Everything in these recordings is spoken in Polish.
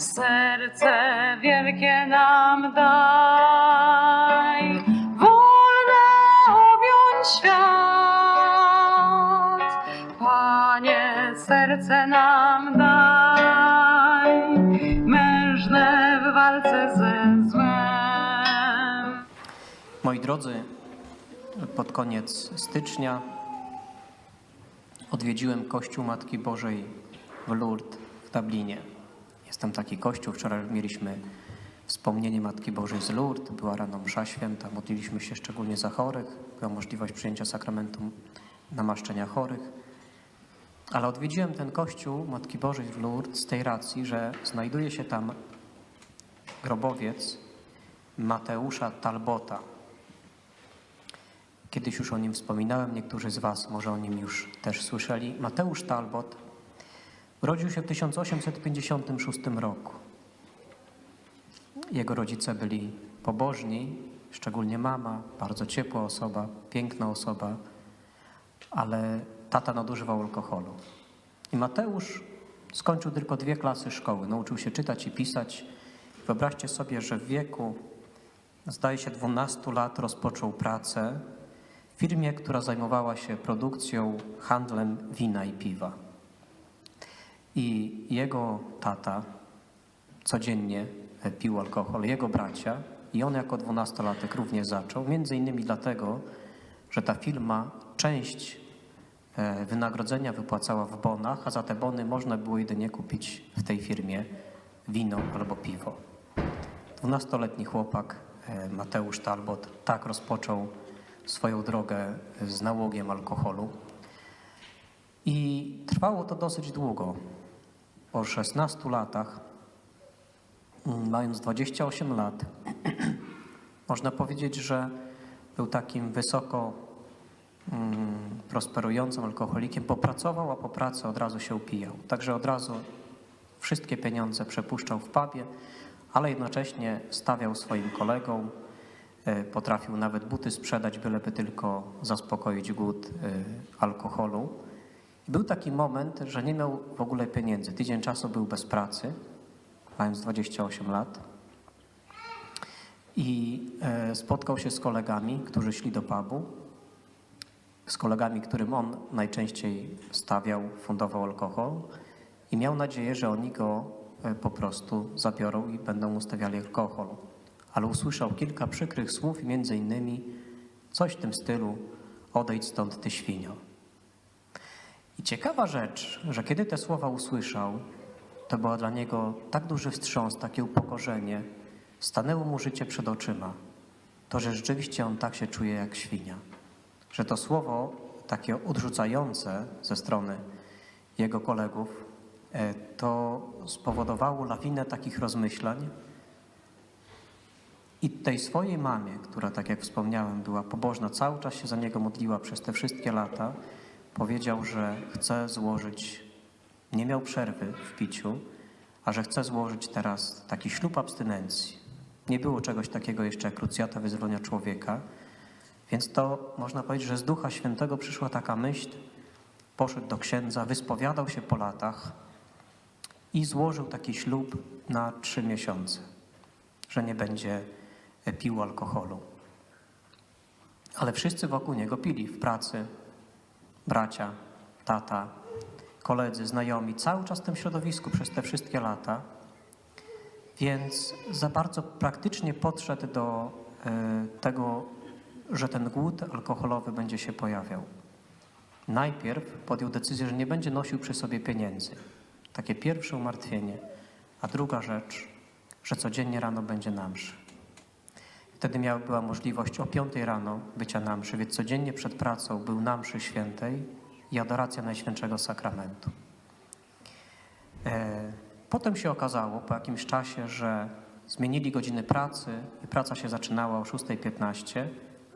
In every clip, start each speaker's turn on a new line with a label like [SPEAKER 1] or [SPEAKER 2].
[SPEAKER 1] Serce wielkie nam daj, wolne objąć świat. Panie, serce nam daj, mężne w walce ze złem.
[SPEAKER 2] Moi drodzy, pod koniec stycznia odwiedziłem Kościół Matki Bożej w Lourdes w Dublinie. Jest tam taki kościół, wczoraj mieliśmy wspomnienie Matki Bożej z Lourdes, była rano msza święta, modliliśmy się szczególnie za chorych, była możliwość przyjęcia sakramentu namaszczenia chorych. Ale odwiedziłem ten kościół Matki Bożej w Lourdes z tej racji, że znajduje się tam grobowiec Mateusza Talbota. Kiedyś już o nim wspominałem, niektórzy z Was może o nim już też słyszeli. Mateusz Talbot urodził się w 1856 roku. Jego rodzice byli pobożni, szczególnie mama, bardzo ciepła osoba, piękna osoba, ale tata nadużywał alkoholu. I Mateusz skończył tylko dwie klasy szkoły. Nauczył się czytać i pisać. Wyobraźcie sobie, że w wieku, zdaje się, 12 lat rozpoczął pracę w firmie, która zajmowała się produkcją, handlem wina i piwa. I jego tata codziennie pił alkohol, jego bracia, i on jako dwunastolatek również zaczął, między innymi dlatego, że ta firma część e, wynagrodzenia wypłacała w bonach, a za te bony można było jedynie kupić w tej firmie wino albo piwo. Dwunastoletni chłopak e, Mateusz Talbot tak rozpoczął swoją drogę z nałogiem alkoholu. I trwało to dosyć długo. Po 16 latach, mm, mając 28 lat, można powiedzieć, że był takim wysoko mm, prosperującym alkoholikiem. Popracował, a po pracy od razu się upijał. Także od razu wszystkie pieniądze przepuszczał w pubie, ale jednocześnie stawiał swoim kolegom, e, potrafił nawet buty sprzedać, byleby tylko zaspokoić głód e, alkoholu. Był taki moment, że nie miał w ogóle pieniędzy. Tydzień czasu był bez pracy, mając 28 lat. I e, spotkał się z kolegami, którzy szli do pubu, z kolegami, którym on najczęściej stawiał, fundował alkohol i miał nadzieję, że oni go e, po prostu zabiorą i będą mu stawiali alkohol. Ale usłyszał kilka przykrych słów między innymi coś w tym stylu odejdź stąd ty świnio. I ciekawa rzecz, że kiedy te słowa usłyszał, to była dla niego tak duży wstrząs, takie upokorzenie, stanęło mu życie przed oczyma. To, że rzeczywiście on tak się czuje jak świnia. Że to słowo takie odrzucające ze strony jego kolegów, e, to spowodowało lawinę takich rozmyślań. I tej swojej mamie, która, tak jak wspomniałem, była pobożna, cały czas się za niego modliła przez te wszystkie lata, powiedział, że chce złożyć, nie miał przerwy w piciu, a że chce złożyć teraz taki ślub abstynencji. Nie było czegoś takiego jeszcze jak krucjata wyzwolenia człowieka, więc to można powiedzieć, że z Ducha Świętego przyszła taka myśl, poszedł do księdza, wyspowiadał się po latach i złożył taki ślub na trzy miesiące, że nie będzie pił alkoholu. Ale wszyscy wokół niego pili w pracy, bracia, tata, koledzy, znajomi, cały czas w tym środowisku przez te wszystkie lata. Więc za bardzo praktycznie podszedł do e, tego, że ten głód alkoholowy będzie się pojawiał. Najpierw podjął decyzję, że nie będzie nosił przy sobie pieniędzy. Takie pierwsze umartwienie. A druga rzecz, że codziennie rano będzie na mszy. Wtedy miała, była możliwość o 5 rano bycia na mszy, więc codziennie przed pracą był na mszy świętej i adoracja Najświętszego Sakramentu. E, Potem się okazało po jakimś czasie, że zmienili godziny pracy i praca się zaczynała o 6.15,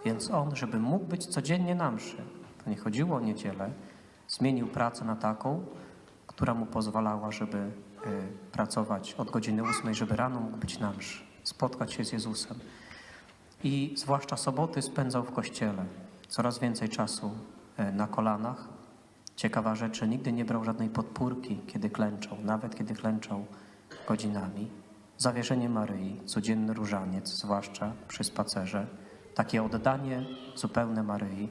[SPEAKER 2] więc on, żeby mógł być codziennie na mszy, to nie chodziło o niedzielę, zmienił pracę na taką, która mu pozwalała, żeby y, pracować od godziny 8, żeby rano mógł być na mszy, spotkać się z Jezusem. I zwłaszcza soboty spędzał w kościele. Coraz więcej czasu y, na kolanach, Ciekawa rzecz, że nigdy nie brał żadnej podpórki, kiedy klęczał. Nawet kiedy klęczał godzinami. Zawierzenie Maryi, codzienny różaniec, zwłaszcza przy spacerze, takie oddanie zupełne Maryi.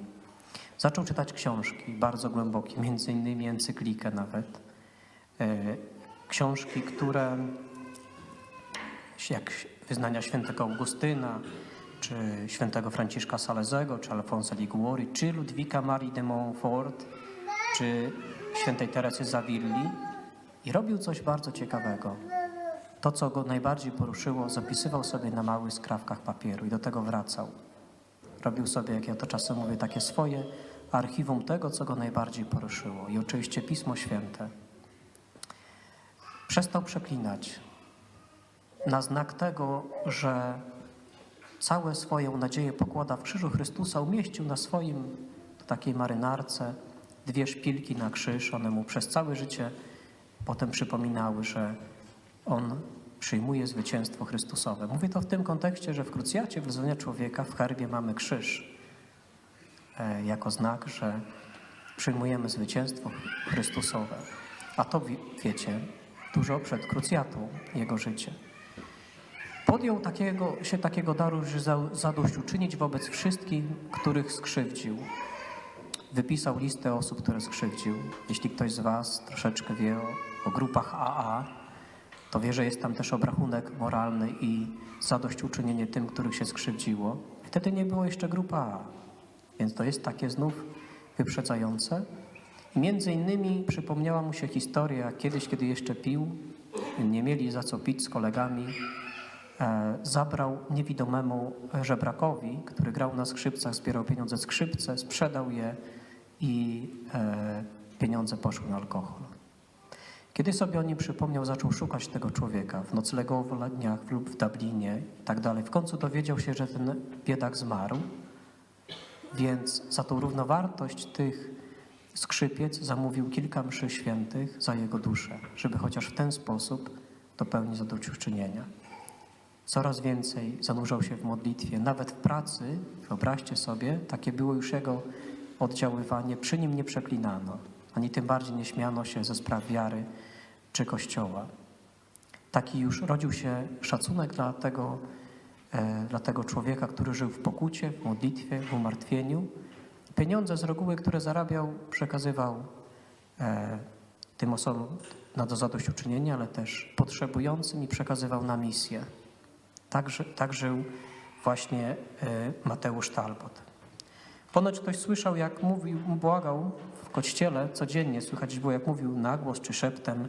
[SPEAKER 2] Zaczął czytać książki bardzo głębokie, między innymi encyklikę nawet. E, Książki, które jak wyznania świętego Augustyna, czy świętego Franciszka Salezego, czy Alfonso Liguori, czy Ludwika Marii de Montfort, czy świętej Teresy Zawilli i robił coś bardzo ciekawego. To, co go najbardziej poruszyło, zapisywał sobie na małych skrawkach papieru i do tego wracał. Robił sobie, jak ja to czasem mówię, takie swoje archiwum tego, co go najbardziej poruszyło. I oczywiście Pismo Święte. Przestał przeklinać na znak tego, że całe swoją nadzieję pokłada w krzyżu Chrystusa, umieścił na swoim takiej marynarce dwie szpilki na krzyż. One mu przez całe życie potem przypominały, że on przyjmuje zwycięstwo Chrystusowe. Mówię to w tym kontekście, że w krucjacie wyzwania człowieka w herbie mamy krzyż e, jako znak, że przyjmujemy zwycięstwo Chrystusowe. A to wi- wiecie dużo przed krucjatą jego życie. Podjął takiego, się takiego daru, że za, zadośćuczynić wobec wszystkich, których skrzywdził. Wypisał listę osób, które skrzywdził. Jeśli ktoś z Was troszeczkę wie o, o grupach AA, to wie, że jest tam też obrachunek moralny i zadośćuczynienie tym, których się skrzywdziło. Wtedy nie było jeszcze grupa A, więc to jest takie znów wyprzedzające. I między innymi przypomniała mu się historia kiedyś, kiedy jeszcze pił, nie mieli za co pić z kolegami, zabrał niewidomemu żebrakowi, który grał na skrzypcach, zbierał pieniądze skrzypce, sprzedał je i e, pieniądze poszły na alkohol. Kiedy sobie o nim przypomniał, zaczął szukać tego człowieka w noclegowniach lub w Dublinie i tak dalej. W końcu dowiedział się, że ten biedak zmarł, więc za tą równowartość tych skrzypiec zamówił kilka mszy świętych za jego duszę, żeby chociaż w ten sposób dopełnić zadośćuczynienia. Coraz więcej zanurzał się w modlitwie, nawet w pracy, wyobraźcie sobie, takie było już jego oddziaływanie, przy nim nie przeklinano, ani tym bardziej nie śmiano się ze spraw wiary czy Kościoła. Taki już rodził się szacunek dla tego, e, dla tego człowieka, który żył w pokucie, w modlitwie, w umartwieniu. Pieniądze z reguły, które zarabiał, przekazywał e, tym osobom na do zadośćuczynienia, ale też potrzebującym i przekazywał na misję. Tak, tak żył właśnie e, Mateusz Talbot. Ponoć ktoś słyszał, jak mówił, błagał w kościele codziennie, słychać było, jak mówił na głos czy szeptem: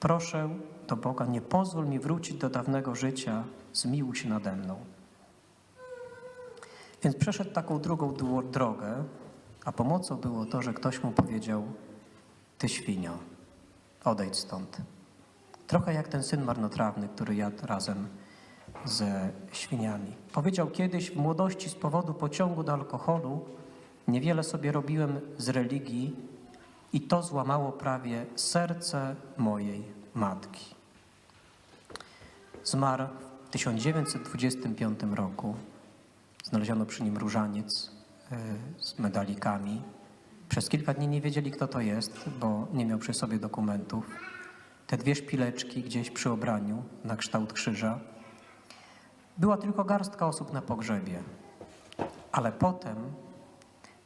[SPEAKER 2] Proszę do Boga, nie pozwól mi wrócić do dawnego życia, zmiłuj się nade mną. Więc przeszedł taką drugą drogę, a pomocą było to, że ktoś mu powiedział: Ty świnio, odejdź stąd. Trochę jak ten syn marnotrawny, który jadł razem ze świniami. Powiedział kiedyś w młodości z powodu pociągu do alkoholu niewiele sobie robiłem z religii i to złamało prawie serce mojej matki. Zmarł w 1925 roku. Znaleziono przy nim różaniec y, z medalikami. Przez kilka dni nie wiedzieli, kto to jest, bo nie miał przy sobie dokumentów. Te dwie szpileczki gdzieś przy obraniu na kształt krzyża. Była tylko garstka osób na pogrzebie. Ale potem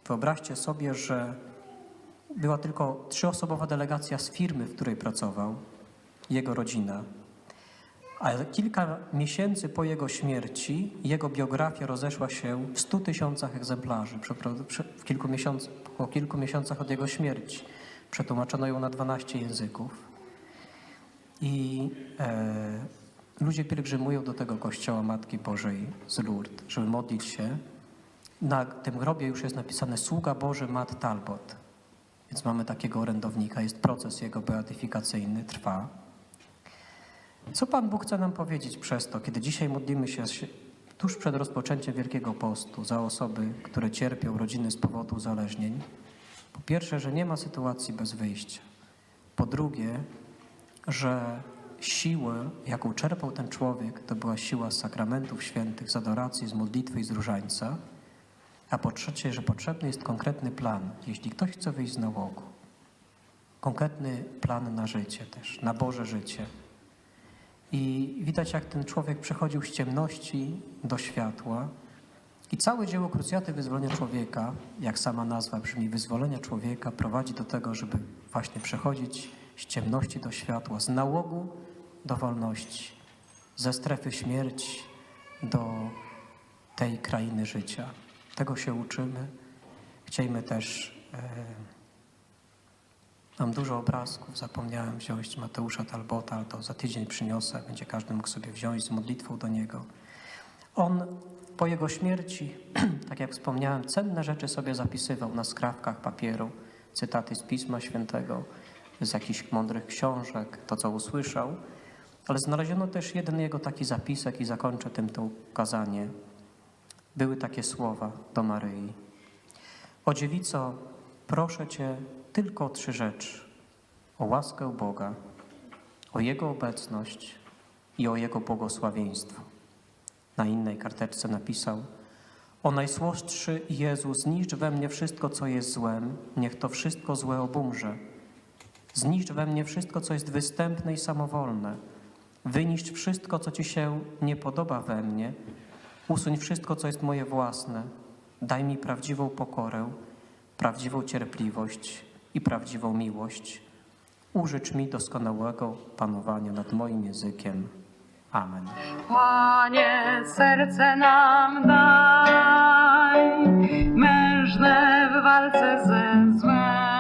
[SPEAKER 2] wyobraźcie sobie, że była tylko trzyosobowa delegacja z firmy, w której pracował, jego rodzina. A kilka miesięcy po jego śmierci jego biografia rozeszła się w 100 tysiącach egzemplarzy. W kilku miesiąc, po kilku miesiącach od jego śmierci przetłumaczono ją na 12 języków. I e, ludzie pielgrzymują do tego kościoła Matki Bożej z Lourdes, żeby modlić się. Na tym grobie już jest napisane Sługa Boży Matt Talbot. Więc mamy takiego orędownika, jest proces jego beatyfikacyjny, trwa. Co Pan Bóg chce nam powiedzieć przez to, kiedy dzisiaj modlimy się tuż przed rozpoczęciem Wielkiego Postu za osoby, które cierpią rodziny z powodu uzależnień? Po pierwsze, że nie ma sytuacji bez wyjścia. Po drugie, że siłę, jaką czerpał ten człowiek, to była siła z sakramentów świętych, z adoracji, z modlitwy i z różańca. A po trzecie, że potrzebny jest konkretny plan, jeśli ktoś chce wyjść z nałogu. Konkretny plan na życie też, na Boże życie. I widać, jak ten człowiek przechodził z ciemności do światła. I całe dzieło krucjaty wyzwolenia człowieka, jak sama nazwa brzmi, wyzwolenia człowieka, prowadzi do tego, żeby właśnie przechodzić z ciemności do światła, z nałogu do wolności, ze strefy śmierci do tej krainy życia. Tego się uczymy. Chciejmy też. E, mam dużo obrazków, zapomniałem wziąć Mateusza Talbota, ale to za tydzień przyniosę, będzie każdy mógł sobie wziąć z modlitwą do niego. On po jego śmierci, tak jak wspomniałem, cenne rzeczy sobie zapisywał na skrawkach papieru, cytaty z Pisma Świętego, z jakichś mądrych książek, to co usłyszał, ale znaleziono też jeden jego taki zapisek i zakończę tym to kazanie. Były takie słowa do Maryi. O dziewico, proszę Cię tylko o trzy rzeczy. O łaskę Boga, o Jego obecność i o Jego błogosławieństwo. Na innej karteczce napisał O najsłodszy Jezu, zniszcz we mnie wszystko, co jest złem, niech to wszystko złe obumrze. Zniszcz we mnie wszystko, co jest występne i samowolne. Wyniszcz wszystko, co Ci się nie podoba we mnie. Usuń wszystko, co jest moje własne. Daj mi prawdziwą pokorę, prawdziwą cierpliwość i prawdziwą miłość. Użycz mi doskonałego panowania nad moim językiem. Amen.
[SPEAKER 1] Panie, serce nam daj, mężne w walce ze złem.